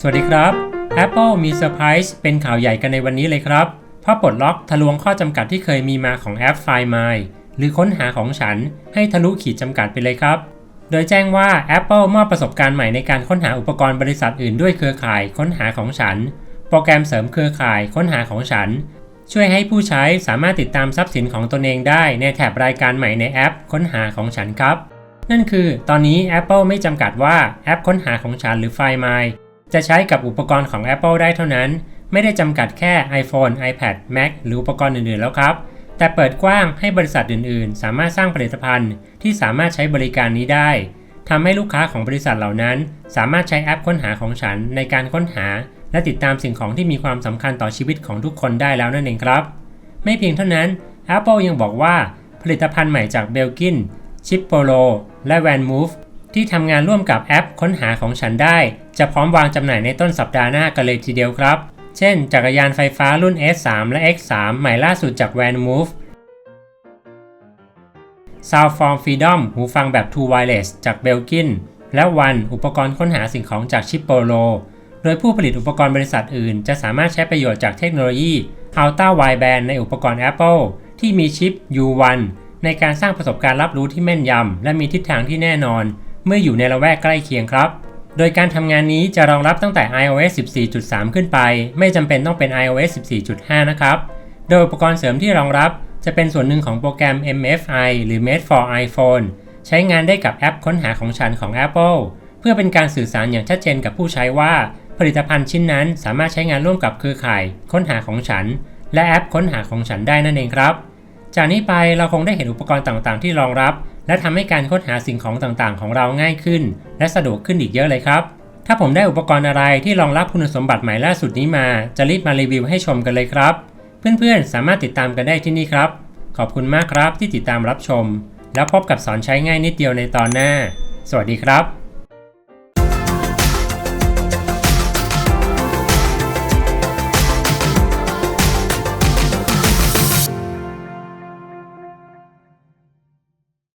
สวัสดีครับ Apple มีเซอร์ไพรส์เป็นข่าวใหญ่กันในวันนี้เลยครับ เพราะปลดล็อกทะลวงข้อจำกัดที่เคยมีมาของแอป Find My หรือค้นหาของฉันให้ทะลุขีดจำกัดไปเลยครับ โดยแจ้งว่า Apple มอบประสบการณ์ใหม่ในการค้นหาอุปกรณ์บริษัทอื่นด้วยเครือข่ายค้นหาของฉัน โปรแกรมเสริมเครือข่ายค้นหาของฉัน ช่วยให้ผู้ใช้สามารถติดตามทรัพย์สินของตนเองได้ในแถบรายการใหม่ในแอป ค้นหาของฉันครับ นั่นคือ ตอนนี้ Apple ไม่จำกัดว่าแอปค้นหาของฉันหรือ Find My จะใช้กับอุปกรณ์ของ Apple ได้เท่านั้น ไม่ได้จำกัดแค่ iPhone, iPad, Mac หรืออุปกรณ์อื่นๆแล้วครับ แต่เปิดกว้างให้บริษัทอื่นๆ สามารถสร้างผลิตภัณฑ์ที่สามารถใช้บริการนี้ได้ทำให้ลูกค้าของบริษัทเหล่านั้น สามารถใช้แอปค้นหาของฉันในการค้นหา และติดตามสิ่งของที่มีความสำคัญต่อชีวิตของทุกคนได้แล้วนั่นเองครับ ไม่เพียงเท่านั้น Apple ยังบอกว่าผลิตภัณฑ์ใหม่จากเบลกินชิปโปโลและ Van Move ที่ทำงานร่วมกับแอปค้นหาของฉันได้ จะพร้อมวางจำหน่ายในต้นสัปดาห์หน้ากันเลยทีเดียวครับ เช่น จักรยานไฟฟ้ารุ่น S3 และ X3 ใหม่ล่าสุดจาก Van Move Sound Form Freedom หูฟังแบบ True Wireless จาก Belkin และ One อุปกรณ์ค้นหาสิ่งของจาก Chipolo โดยผู้ผลิตอุปกรณ์บริษัทอื่น จะสามารถใช้ประโยชน์จากเทคโนโลยี Ultra Wideband ในอุปกรณ์ Apple ที่มีชิป U1 ในการสร้างประสบการณ์รับรู้ที่แม่นยำ และมีทิศทางที่แน่นอน เมื่ออยู่ในละแวกใกล้เคียงครับ โดยการทำงานนี้จะรองรับตั้งแต่ iOS 14.3 ขึ้นไป ไม่จำเป็นต้องเป็น iOS 14.5 นะครับ โดยอุปกรณ์เสริมที่รองรับจะเป็นส่วนหนึ่งของโปรแกรม MFI หรือ Made for iPhone ใช้งานได้กับแอปค้นหาของฉันของ Apple เพื่อเป็นการสื่อสารอย่างชัดเจนกับผู้ใช้ว่า ผลิตภัณฑ์ชิ้นนั้นสามารถใช้งานร่วมกับเครือข่าย ค้นหาของฉัน และแอปค้นหาของฉันได้นั่นเองครับ จากนี้ไปเราคงได้เห็นอุปกรณ์ต่างๆ ที่รองรับ และทำให้การค้นหาสิ่งของต่างๆ ของเราง่ายขึ้น และสะดวกขึ้นอีกเยอะเลยครับ ถ้าผมได้อุปกรณ์อะไรที่รองรับคุณสมบัติใหม่ล่าสุดนี้มา จะรีบมารีวิวให้ชมกันเลยครับ เพื่อนๆ สามารถติดตามกันได้ที่นี่ครับ ขอบคุณมากครับที่ติดตามรับชม แล้วพบกับสอนใช้ง่ายนิดเดียวในตอนหน้า สวัสดีครับ